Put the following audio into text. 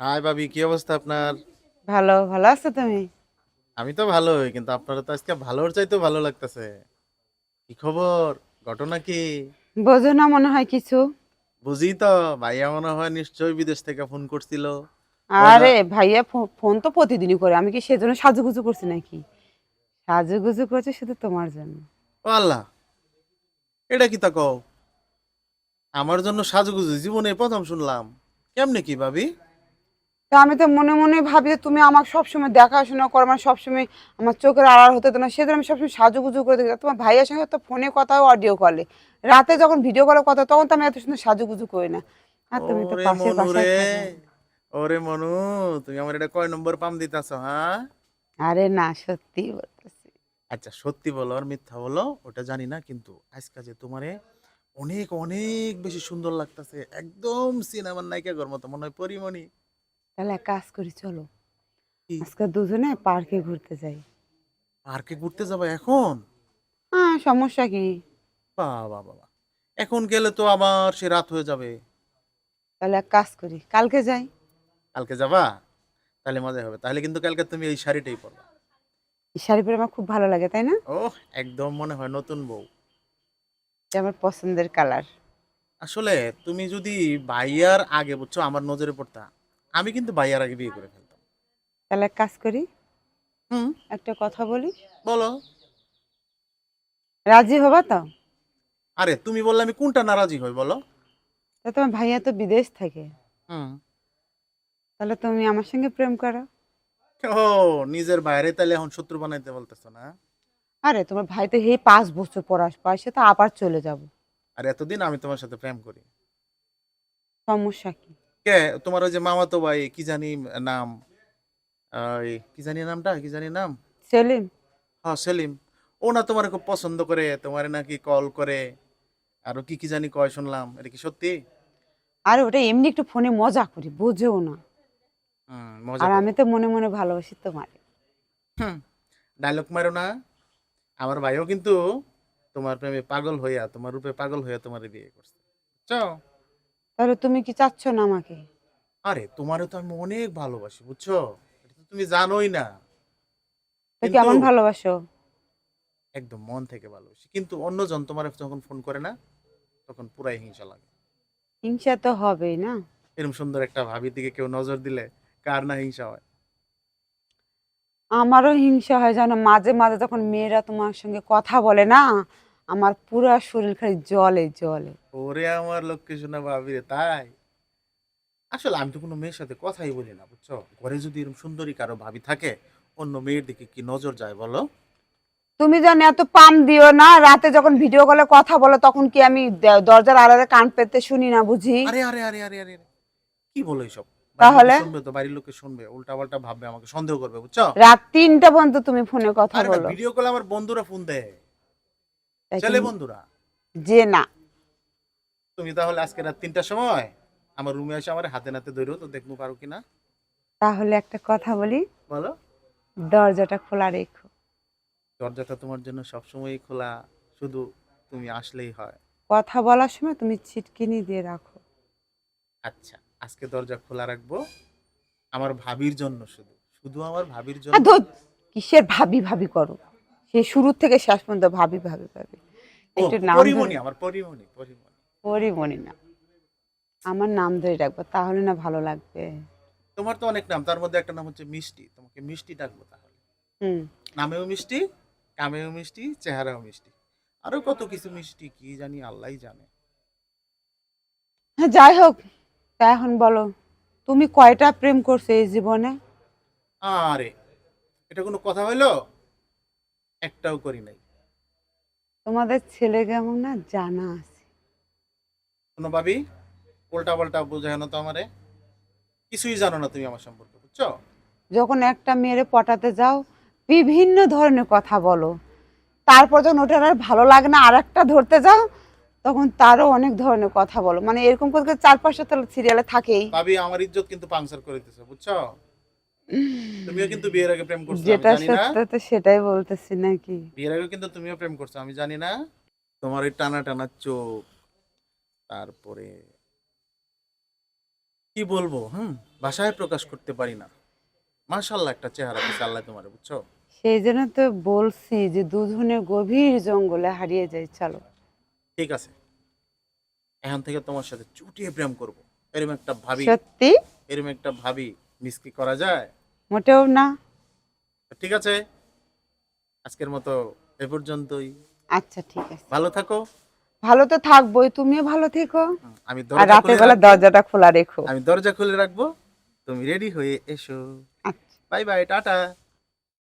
High ভাবি কি অবস্থা আপনার? ভালো ভালো আছো তুমি? আমি তো ভালোই কিন্তু আপনারা তো আজকে ভালোর চাইতেও ভালো লাগতেছে। কি খবর? ঘটনা কি? বোঝো না মনে হয় কিছু। বুঝি তো ভাইয়া মনে হয় নিশ্চয়ই বিদেশ থেকে ফোন করছিল। আরে ভাইয়া ফোন তো প্রতিদিনই করে আমি কি সেজন্য সাজুগুজু করছি নাকি? সাজুগুজু করছে শুধু তোমার জন্য। ও আল্লাহ এটা কি তা কও? আমার জন্য সাজুগুজু জীবনে প্রথম শুনলাম। কেমনে কি ভাবি? তো আমি তো মনে মনে ভাবি যে তুমি আমাকে সবসময় দেখাশোনা করো মানে সবসময় আমার চোখের আড়াল হতে তো না। সেজন্য আমি সবসময় সাজুগুজু করে দেখি। তোমার ভাইয়ের সঙ্গে তো ফোনে কথা অডিও কলে রাতে যখন ভিডিও কলে কথা তখন তো আমি এত সুন্দর সাজুগুজু করি না। আর তুমি তো পাশে পাশে ওরে মনু তুমি আমার এটা কয় নম্বর পাম দিতাছ হ্যাঁ? আরে না সত্যি বলতেছি। আচ্ছা সত্যি বলো আর মিথ্যা বলো ওটা জানি না কিন্তু আজকে যে তোমারে অনেক অনেক বেশি সুন্দর লাগতাছে একদম সিনেমার নায়িকা গর মতো মনে হয় পরিমণি। তাহলে এক কাজ করি চলো? আজকে দুজনে পার্কে ঘুরতে যাই। পার্কে ঘুরতে যাব এখন? হ্যাঁ সমস্যা কি? বাবা বাবা। এখন গেলে তো আবার সে রাত হয়ে যাবে। তাহলে এক কাজ করি কালকে যাই। কালকে যাবা? তাহলে মজা হবে। তাহলে কিন্তু কালকে তুমি এই শাড়িটাই পরবা। এই শাড়ি পরে আমার খুব ভালো লাগে তাই না? ও একদম মনে হয় নতুন বউ। এটা আমার পছন্দের কালার। আসলে তুমি যদি ভাইয়ার আগে বুঝছ আমার নজরে পড়তা। আমি কিন্তু ভাইয়ার আগে বিয়ে করে ফেলতাম। তাহলে এক কাজ করি হুম? একটা কথা বলি। বলো। রাজি হবা তো? আরে তুমি বললে আমি কোনটা নারাজি হই বলো। তা তোমার ভাইয়া তো বিদেশ থাকে। হুম। তাহলে তুমি আমার সঙ্গে প্রেম করো। ও নিজের বাইরে তাহলে এখন শত্রু বানাইতে বলতেছো না? আরে তোমার ভাই তো হে পাঁচ বছর পর আসবে সে তো আবার চলে যাব। আর এতদিন আমি তোমার সাথে প্রেম করি। সমস্যা কি? কে? তোমার ওই যে মামাতো ভাই কি জানি নাম? ওই কি জানি নামটা? কি জানি নাম? সেলিম। হ্যাঁ সেলিম। ও না তোমার খুব পছন্দ করে তোমার নাকি কল করে। আরও কি কি জানি কয় শুনলাম এটা কি সত্যি? আরে ওটা এমনি একটু ফোনে মজা করি বোঝেও না। হুম মজা আর আমি তো মনে মনে ভালোবাসি তোমার ডায়লগ মারো না। আমার ভাইও কিন্তু তোমার প্রেমে পাগল হইয়া তোমার রূপে পাগল হইয়া তোমার বিয়ে করছে। বুঝছ? তাহলে তুমি কি চাচ্ছ না আমাকে? আরে তোমারও তো আমি অনেক ভালোবাসি বুঝছ? এটা তো তুমি জানোই না। তা কেমন ভালোবাসো? একদম মন থেকে ভালোবাসি। কিন্তু অন্যজন তোমার যখন ফোন করে না তখন পুরাই হিংসা লাগে। হিংসা তো হবেই না? এরকম সুন্দর একটা ভাবির দিকে কেউ নজর দিলে কার না হিংসা হয়? আমারও হিংসা হয় জানো? মাঝে মাঝে যখন মেয়েরা তোমার সঙ্গে কথা বলে না আমার পুরো শরীর খালি জলে জলে। ওরে আমার লক্ষ্মী শোনা ভাবি রে তাই? আসলে আমি তো কোনো মেয়ের সাথে কথাই বলি না বুঝছ? ঘরে যদি এরকম সুন্দরী কারও ভাবি থাকে অন্য মেয়ের দিকে কি নজর যায় বলো? তুমি জানো এত পাম দিও না রাতে যখন ভিডিও কলে কথা বলো তখন কি আমি দে- দরজার আড়ালে কান পেতে শুনি না বুঝি? আরে আরে আরে আরে আরে আরে। কি বলো এইসব তাহলে? বাড়ির লোকে শুনবে তো বাড়ির লোকে শুনবে উল্টা পাল্টা ভাববে আমাকে সন্দেহ করবে বুঝছ? রাত তিনটা পর্যন্ত তুমি ফোনে কথা আরে বলো। ভিডিও কলে আমার বন্ধুরা ফোন দেয়। ছেলে বন্ধুরা। যে না। তুমি তাহলে আজকে রাত তিনটার সময় আমার রুমে এসে আমার হাতে নাতে ধরো তো দেখব পারো কিনা। তাহলে একটা কথা বলি। বলো। দরজাটা খোলা রেখো। দরজাটা তোমার জন্য সবসময়ই খোলা শুধু তুমি আসলেই হয়। কথা বলার সময় তুমি ছিটকিনি দিয়ে রাখো। আচ্ছা আজকে দরজা খোলা রাখব। আমার ভাবির জন্য শুধু শুধু আমার ভাবির জন্য। কিসের ভাবি ভাবি করো? সে শুরু থেকে শেষ পর্যন্ত ভাবি ভাবি ভাবি। একটু নাম পরিমণি আমার পরিমণি পরিমণি। পরিমণি না। আমার নাম ধরে রাখব তাহলে না ভালো লাগবে। তোমার তো অনেক নাম তার মধ্যে একটা নাম হচ্ছে মিষ্টি। তোমাকে মিষ্টি ডাকবো তাহলে। হুম। নামেও মিষ্টি কামেও মিষ্টি চেহারাও মিষ্টি। আরও কত কিছু মিষ্টি কি জানি আল্লাহই জানে। হ্যাঁ যাই হোক তা এখন বলো তুমি কয়টা প্রেম করছ এই জীবনে? আরে এটা কোনো কথা হইল? একটাও করি নাই। তোমাদের ছেলে কেমন না জানা আছে। কোনো ভাবি উল্টা পাল্টা বোঝানো তো আমারে। কিছুই জানো না তুমি আমার সম্পর্কে বুঝছ? যখন একটা মেয়েরে পটাতে যাও বিভিন্ন ধরনের কথা বলো। তারপর যখন ওটার আর ভালো লাগে না আর একটা ধরতে যাও তখন তারও অনেক ধরনের কথা বলো। মানে এরকম করে চার পাঁচটা সিরিয়ালে থাকেই। ভাবি আমার ইজ্জত কিন্তু পাংচার করে দিতেছে বুঝছ? তুমিও কিন্তু বিয়ের আগে প্রেম করছ যেটা সত্য তো সেটাই বলতেছি নাকি? বিয়ের আগে কিন্তু তুমিও প্রেম করছ আমি জানি না। তোমার ওই টানা টানা চোখ তারপরে কি বলব হুম? ভাষায় প্রকাশ করতে পারি না। একটা চেহারা দিছে আল্লাহ তোমার বুঝছ? সেই জন্য তো বলছি যে দুজনে গভীর জঙ্গলে হারিয়ে যাই চলো। ঠিক আছে। এখন থেকে তোমার সাথে চুটিয়ে প্রেম করব। এরকম একটা ভাবি সত্যি? এরকম একটা ভাবি মিস কি করা যায়? মোটেও না। ঠিক আছে। আজকের মতো এ পর্যন্তই। আচ্ছা ঠিক আছে। ভালো থাকো। ভালো তো থাকবোই তুমিও ভালো থেকো। আমি আর রাতের বেলা দরজাটা খোলা রেখো। আমি দরজা খুলে রাখব। তুমি রেডি হয়ে এসো। আচ্ছা। Bye bye tata.